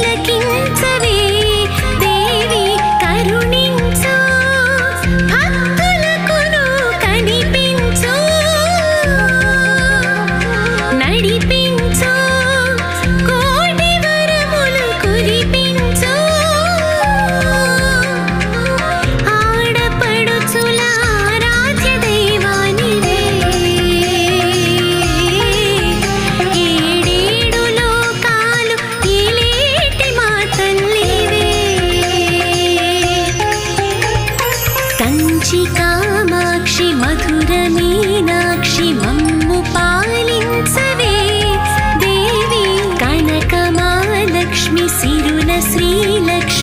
लगी కాంచి కామాక్షి మధుర మీనాక్షి మమ్ము పాలించవే. దేవి కనక మహాలక్ష్మి సిరుల శ్రీలక్ష్మి.